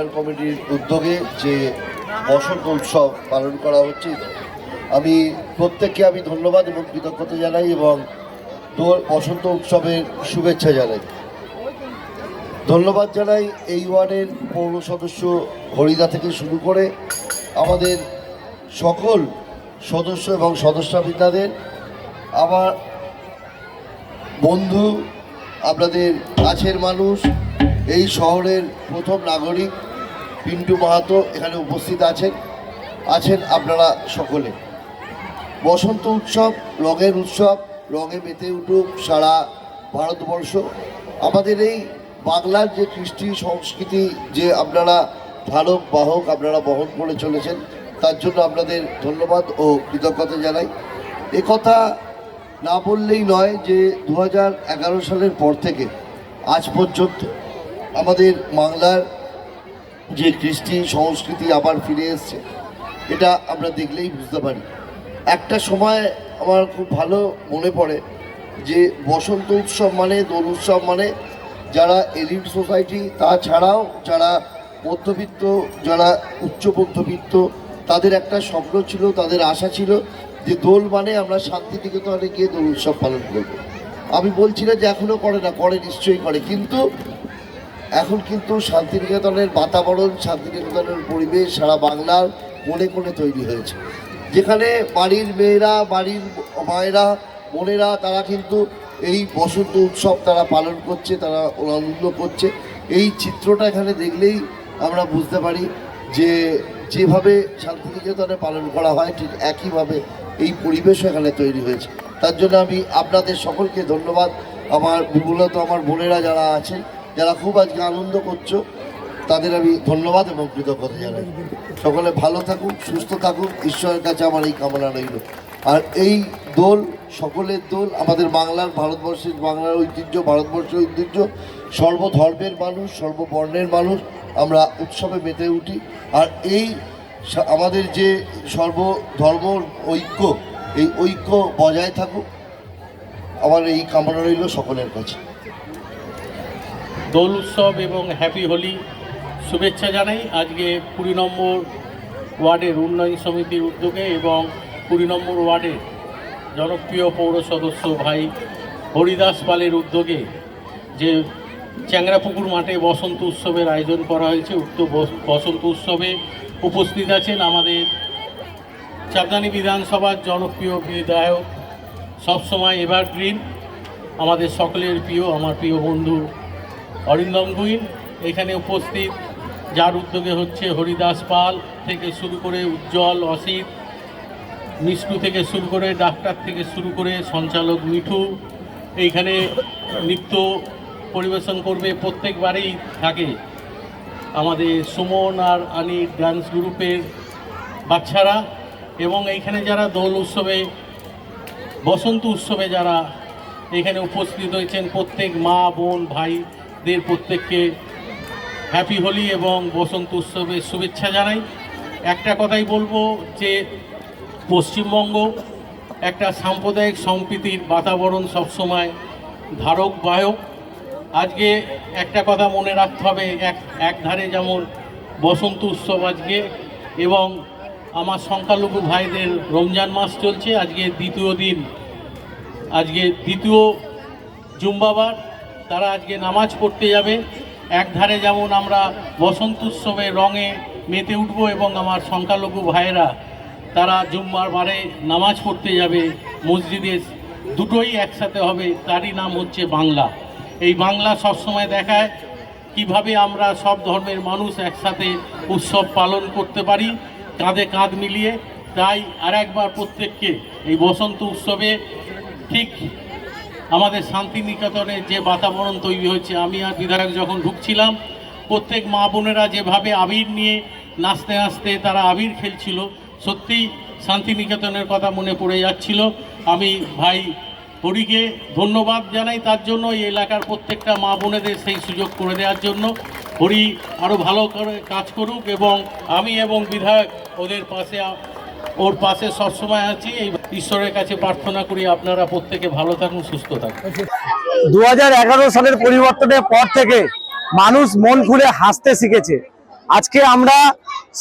উন্নয়ন কমিটির উদ্যোগে যে বসন্ত উৎসব পালন করা হচ্ছে, আমি প্রত্যেককে আমি ধন্যবাদ এবং কৃতজ্ঞতা জানাই এবং বসন্ত উৎসবের শুভেচ্ছা জানাই। ধন্যবাদ জানাই এই ওয়ার্ডের পৌর সদস্য হরিদা থেকে শুরু করে আমাদের সকল সদস্য এবং সদস্যবৃন্দাদের, আমার বন্ধু, আপনাদের কাছের মানুষ, এই শহরের প্রথম নাগরিক পিন্টু মাহাতো এখানে উপস্থিত আছেন। আছেন আপনারা সকলে। বসন্ত উৎসব, রঙের উৎসব, রঙে মেতে উঠুক সারা ভারতবর্ষ। আমাদের এই বাংলার যে কৃষ্টি সংস্কৃতি যে আপনারা ধারক, বাহক আপনারা বহন করে চলেছেন, তার জন্য আপনাদের ধন্যবাদ ও কৃতজ্ঞতা জানাই। একথা না বললেই নয় যে দু হাজার এগারো সালের পর থেকে আজ পর্যন্ত আমাদের বাংলার যে কৃষ্টি সংস্কৃতি আবার ফিরে এসছে, এটা আমরা দেখলেই বুঝতে পারি। একটা সময় আমার খুব ভালো মনে পড়ে যে বসন্ত উৎসব মানে দোল উৎসব মানে যারা এলিট সোসাইটি তাছাড়াও যারা মধ্যবিত্ত, যারা উচ্চ মধ্যবিত্ত, তাদের একটা স্বপ্ন ছিল, তাদের আশা ছিল যে দোল মানে আমরা শান্তিনিকেতনে গিয়ে দোল উৎসব পালন করব। আমি বলছি না যে এখনও করে না, করে নিশ্চয়ই করে, কিন্তু এখন কিন্তু শান্তিনিকেতনের বাতাবরণ, শান্তিনিকেতনের পরিবেশ সারা বাংলার কোণে কোণে তৈরি হয়েছে। যেখানে বাড়ির মেয়েরা, বাড়ির মায়েরা, বোনেরা, তারা কিন্তু এই বসন্ত উৎসব তারা পালন করছে, তারা আনন্দ করছে। এই চিত্রটা এখানে দেখলেই আমরা বুঝতে পারি যে যেভাবে শান্তিনিকেতনে পালন করা হয়, ঠিক একইভাবে এই পরিবেশও এখানে তৈরি হয়েছে। তার জন্য আমি আপনাদের সকলকে ধন্যবাদ। আমার মূলত আমার বোনেরা যারা আছেন যারা খুব আজকে আনন্দ করছ, তাদের আমি ধন্যবাদ এবং কৃতজ্ঞতা জানাই। সকলে ভালো থাকুক, সুস্থ থাকুক, ঈশ্বরের কাছে আমার এই কামনা রইল। আর এই দোল, সকলের দোল, আমাদের বাংলার ভারতবর্ষের বাংলার ঐতিহ্য, ভারতবর্ষের ঐতিহ্য, সর্বধর্মের মানুষ, সর্ববর্ণের মানুষ, আমরা উৎসবে মেতে উঠি। আর এই আমাদের যে সর্বধর্ম ঐক্য, এই ঐক্য বজায় থাকুক, আমার এই কামনা রইল সকলের কাছে। দোল উৎসব এবং হ্যাপি হোলি শুভেচ্ছা জানাই। আজকে কুড়ি নম্বর ওয়ার্ডের উন্নয়ন সমিতির উদ্যোগে এবং কুড়ি নম্বর ওয়ার্ডের জনপ্রিয় পৌর সদস্য ভাই হরিদাস পালের উদ্যোগে যে চ্যাংরাপুকুর মাঠে বসন্ত উৎসবের আয়োজন করা হয়েছে, উক্ত বসন্ত উৎসবে উপস্থিত আছেন আমাদের চাঁদনি বিধানসভার জনপ্রিয় বিধায়ক, সবসময় এভারগ্রিন, আমাদের সকলের প্রিয়, আমার প্রিয় বন্ধু অরিন্দম গুইন এখানে উপস্থিত, যার উদ্যোগে হচ্ছে হরিদাস পাল থেকে শুরু করে উজ্জ্বল অসিত, মিষ্টু থেকে শুরু করে ডাক্তার থেকে শুরু করে সঞ্চালক মিঠু, এইখানে নৃত্য পরিবেশন করবে প্রত্যেকবারেই থাকে। আমাদের সুমন আর আনি ডান্স গ্রুপের বাচ্চারা এবং এইখানে যারা দোল উৎসবে, বসন্ত উৎসবে যারা এখানে উপস্থিত হয়েছেন প্রত্যেক মা, বোন ভাইদের প্রত্যেককে হ্যাপি হোলি এবং বসন্ত উৎসবের শুভেচ্ছা জানাই। একটা কথাই বলব যে, পশ্চিমবঙ্গ একটা সাম্প্রদায়িক সম্প্রীতির বাতাবরণ সবসময় ধারক বাহক। আজকে একটা কথা মনে রাখতে হবে, এক, একধারে যেমন বসন্ত উৎসব আজকে এবং আমার সংখ্যালঘু ভাইদের রমজান মাস চলছে, আজকে দ্বিতীয় দিন। আজকে দ্বিতীয় জুম্বাবার তারা আজকে নামাজ পড়তে যাবে। এক ধারে যেমন আমরা বসন্ত উৎসবে রঙে মেতে উঠব এবং আমার সংখ্যালঘু ভাইয়েরা, তারা জুম্মার বারে নামাজ পড়তে যাবে মসজিদে। দুটোই একসাথে হবে, তারই নাম হচ্ছে বাংলা। এই বাংলা সবসময় দেখায় কীভাবে আমরা সব ধর্মের মানুষ একসাথে উৎসব পালন করতে পারি, কাঁধে কাঁধ মিলিয়ে। তাই আর একবার প্রত্যেককে এই বসন্ত উৎসবে ঠিক আমাদের শান্তিনিকেতনে যে বাতাবরণ তৈরি হয়েছে, আমি আর বিধায়ক যখন ঢুকছিলাম, প্রত্যেক মা বোনেরা যেভাবে আবির নিয়ে নাচতে নাচতে তারা আবির খেলছিল সত্যি শান্তিনিকেতনের কথা মনে পড়ে যাচ্ছিল। আমি ভাই হরিকে ধন্যবাদ জানাই তার জন্য, এই এলাকার প্রত্যেকটা মা বোনেদের সেই সুযোগ করে দেওয়ার জন্য। হরি আরও ভালো করে কাজ করুক এবং আমি এবং বিধায়ক ওদের পাশে ওর পাশে সবসময় আছি। ঈশ্বরের কাছে প্রার্থনা করি আপনারা প্রত্যেকে ভালো থাকুন, সুস্থ থাকুন। দু হাজার এগারো সালের পরিবর্তনের পর থেকে মানুষ মন খুলে হাসতে শিখেছে। আজকে আমরা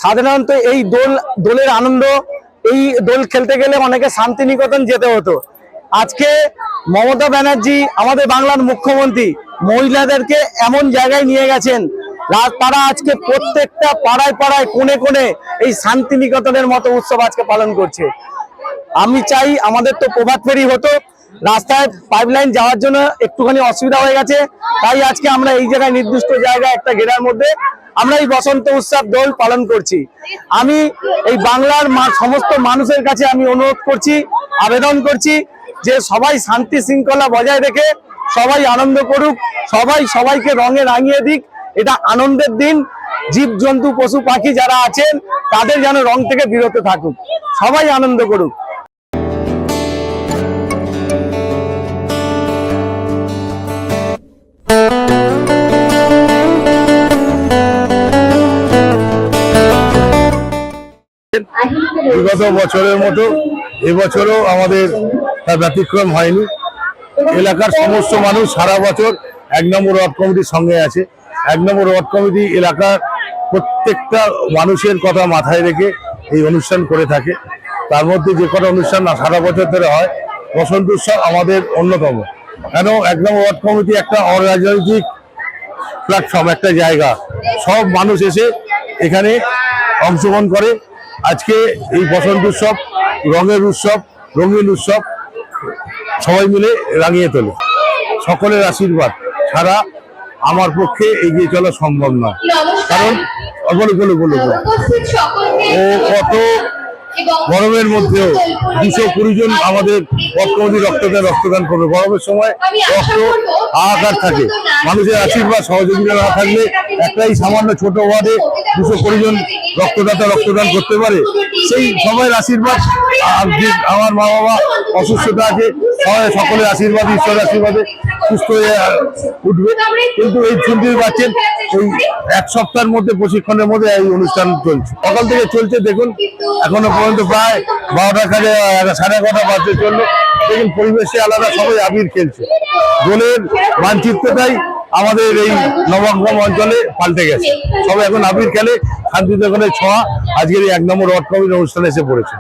সাধারণত এই দোল, দোলের আনন্দ, এই দোল খেলতে গেলে অনেকে শান্তিনিকেতন যেতে হতো। আজকে মমতা ব্যানার্জি, আমাদের বাংলার মুখ্যমন্ত্রী, মহিলাদেরকে এমন জায়গায় নিয়ে গেছেন তারা আজকে প্রত্যেকটা পাড়ায় পাড়ায় কোণে কোণে এই শান্তিনিকেতনের মতো উৎসব আজকে পালন করছে। আমি চাই আমাদের তো প্রভাত ফেরি হতো, রাস্তায় পাইপলাইন যাওয়ার জন্য একটুখানি অসুবিধা হয়ে গেছে, তাই আজকে আমরা এই জায়গায় নির্দিষ্ট জায়গায় একটা ঘেরার মধ্যে আমরা এই বসন্ত উৎসব দোল পালন করছি। আমি এই বাংলার সমস্ত মানুষের কাছে আমি অনুরোধ করছি, আবেদন করছি যে সবাই শান্তি শৃঙ্খলা বজায় রেখে সবাই আনন্দ করুক, সবাই সবাইকে রঙে রাঙিয়ে দিক এটা আনন্দের দিন জীব জন্তু পশু, পাখি যারা আছেন, তাদের যেন রং থেকে বিরত থাকুক। সবাই আনন্দ করুক। বিগত বছরের মতো এবছরও আমাদের তার ব্যতিক্রম হয়নি। এলাকার সমস্ত মানুষ সারা বছর এক নম্বর ওয়ার্ড কমিটির সঙ্গে আছে। এক নম্বর ওয়ার্ড কমিটি এলাকার প্রত্যেকটা মানুষের কথা মাথায় রেখে এই অনুষ্ঠান করে থাকে। তার মধ্যে যে কটা অনুষ্ঠান না, সারা বছর ধরে হয়, বসন্ত উৎসব আমাদের অন্যতম। কেন? এক নম্বর ওয়ার্ড কমিটি একটা অরাজনৈতিক প্ল্যাটফর্ম একটা জায়গা। সব মানুষ এসে এখানে অংশগ্রহণ করে। আজকে এই বসন্ত উৎসব, রঙের উৎসব, রঙিন উৎসব সবাই মিলে রাঙিয়ে তোলে। সকলের আশীর্বাদ। ছাড়া আমার পক্ষে এগিয়ে চলা সম্ভব নয়। কারণ বলো বলো বলো। ও কত গরমের মধ্যেও দুশো কুড়ি জন আমাদের রক্তমতি রক্তদান রক্তদান করবে। গরমের সময় রক্ত হাহাকার থাকে। মানুষের আশীর্বাদ সহযোগিতা না থাকলে একটাই সামান্য ছোট ওয়ার্ডে দুশো কুড়ি জন রক্তদাতা রক্তদান করতে পারে, সেই সবাইয়ের আশীর্বাদ আর যে আমার মা বাবা অসুস্থতা আছে সবাই সকলের আশীর্বাদ, ঈশ্বরের আশীর্বাদে সুস্থ হয়ে উঠবে। কিন্তু এই শুনতে পাচ্ছেন এই এক সপ্তাহের মধ্যে, প্রশিক্ষণের মধ্যে এই অনুষ্ঠান চলছে। সকাল থেকে চলছে, দেখুন, এখনও পর্যন্ত প্রায় বারোটা কাজে সাড়ে এগারোটা বাজতে চলল। দেখুন, পরিবেশে আলাদা, সবাই আবির খেলছে। দোলের মানচিত্রটাই আমাদের এই নবগ্রাম অঞ্চলে পাল্টে গেছে। সবাই এখন আবির খেলে। শান্তিনিকেতনের ছোঁয়া আজকের এক নম্বর কমিটির অনুষ্ঠানে এসে পড়েছে।